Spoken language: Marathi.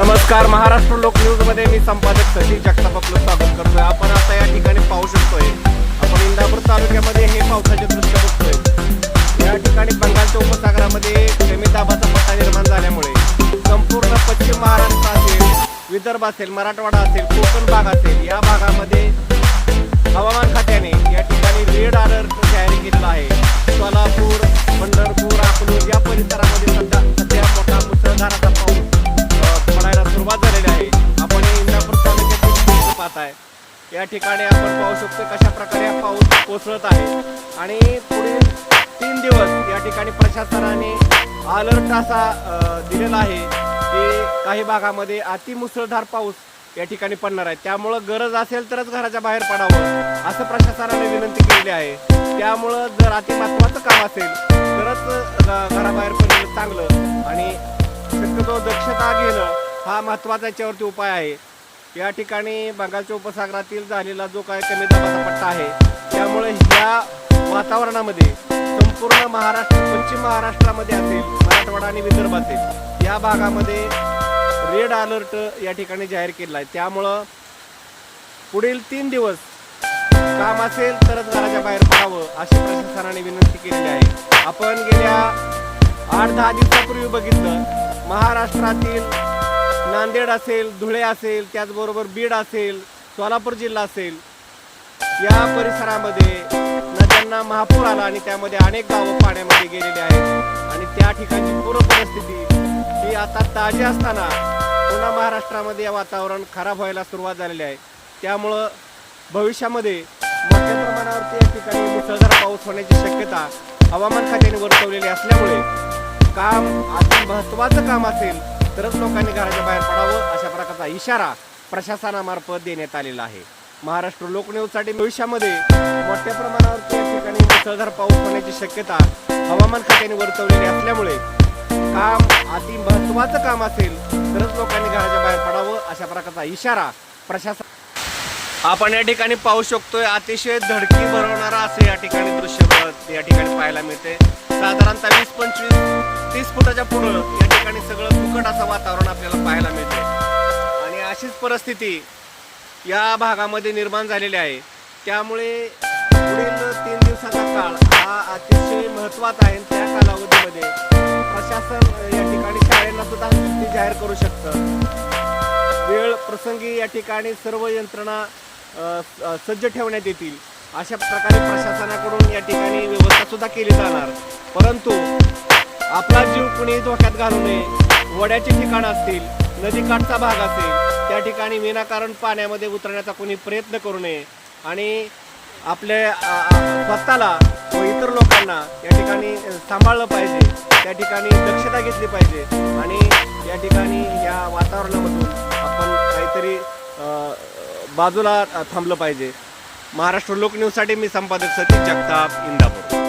नमस्कार महाराष्ट्र लोक न्यूजमध्ये मी संपादक सचिन जगताप आपलं स्वागत करतोय. आपण आता या ठिकाणी पाहू शकतोय आपण इंदापूर तालुक्यामध्ये हे पावसाचे दृश्य बघतोय. या ठिकाणी बंगालच्या उपसागरामध्ये कमी दाबाचा पट्टा निर्माण झाल्यामुळे संपूर्ण पश्चिम महाराष्ट्र असेल विदर्भ असेल मराठवाडा असेल कोकण भाग असेल या भागामध्ये हवामान खात्याने या ठिकाणी रेड अलर्ट जाहीर केलेला आहे. सोलापूर जात आहे. या ठिकाणी आपण पाहू शकतो कशा प्रकारे हा पाऊस कोसळत आहे. आणि पुढील तीन दिवस या ठिकाणी प्रशासनाने अलर्ट असा दिलेला आहे की काही भागामध्ये अतिमुसळधार पाऊस या ठिकाणी पडणार आहे. त्यामुळं गरज असेल तरच घराच्या बाहेर पडावं असं प्रशासनाने विनंती केलेली आहे. त्यामुळं जर अति महत्वाचं काम असेल तरच घराबाहेर पडलेलं चांगलं. आणि शक्यतो दक्षता घेणं हा महत्त्वाचा याच्यावरती उपाय आहे. या ठिकाणी बंगालच्या उपसागरातील झालेला जो काय कमी दाबाचा पट्टा आहे त्यामुळे ह्या वातावरणामध्ये संपूर्ण महाराष्ट्र पश्चिम महाराष्ट्रामध्ये असेल मराठवाडा आणि विदर्भ असेल या भागामध्ये रेड अलर्ट या ठिकाणी जाहीर केलेला आहे. त्यामुळं पुढील तीन दिवस काम असेल तरच घराच्या बाहेर पडावं अशी प्रशासनाने विनंती केलेली आहे. आपण गेल्या आठ दहा दिवसापूर्वी बघितलं महाराष्ट्रातील नांदेड असेल धुळे असेल त्याचबरोबर बीड असेल सोलापूर जिल्हा असेल या परिसरामध्ये नद्यांना महापूर आला आणि त्यामध्ये अनेक गावं पाण्यामध्ये गेलेली आहेत. आणि त्या ठिकाणची पूर परिस्थिती ही आता ताजी असताना पुन्हा महाराष्ट्रामध्ये या वातावरण खराब व्हायला सुरुवात झालेली आहे. त्यामुळं भविष्यामध्ये मोठ्या प्रमाणावरती या ठिकाणी मुसळधार पाऊस होण्याची शक्यता हवामान खात्याने वर्तवलेली असल्यामुळे काम अति महत्त्वाचं काम असेल तरच लोकांनी घराच्या बाहेर पडावं अशा प्रकारचा इशारा प्रशासनामार्फत देण्यात आलेला आहे. महाराष्ट्र लोकनेवसाठी भविष्यामध्ये मोठ्या प्रमाणावर या ठिकाणी मुसळधार पाऊस होण्याची शक्यता हवामान खात्याने वर्तवलेली असल्यामुळे काम अति महत्त्वाचं काम असेल तरच लोकांनी घराच्या बाहेर पडावं अशा प्रकारचा इशारा प्रशासन आपण या ठिकाणी पाहू शकतोय अतिशय धडकी भरवणारा असं या ठिकाणी दृश्य या ठिकाणी पाहायला मिळते साधारणतः वीस पंचवीस तीस फुटाच्या पुढं या ठिकाणी सगळं फुकट असं वातावरण आपल्याला पाहायला मिळते आणि अशीच परिस्थिती या भागामध्ये निर्माण झालेली आहे. त्यामुळे पुढील तीन दिवसाचा काळ हा अतिशय महत्त्वाचा आहे. त्या कालावधीमध्ये प्रशासन या ठिकाणी शाळेला सुद्धा सुट्टी जाहीर करू शकतं. वेळ प्रसंगी या ठिकाणी सर्व यंत्रणा सज्ज ठेवण्यात येतील. अशा प्रकारे प्रशासनाकडून या ठिकाणी व्यवस्था सुद्धा केली जाणार. परंतु आपला जीव कुणी धोक्यात घालू नये. वड्याची ठिकाणं असतील नदीकाठचा भाग असेल त्या ठिकाणी विनाकारण पाण्यामध्ये उतरण्याचा कोणी प्रयत्न करू नये. आणि आपल्या स्वतःला व इतर लोकांना या ठिकाणी सांभाळलं पाहिजे त्या ठिकाणी दक्षता घेतली पाहिजे. आणि या ठिकाणी या वातावरणामधून आपण काहीतरी बाजूला थांबलं पाहिजे. महाराष्ट्र लोकन्यूजसाठी मी संपादक सतीश जगताप इंदापूर.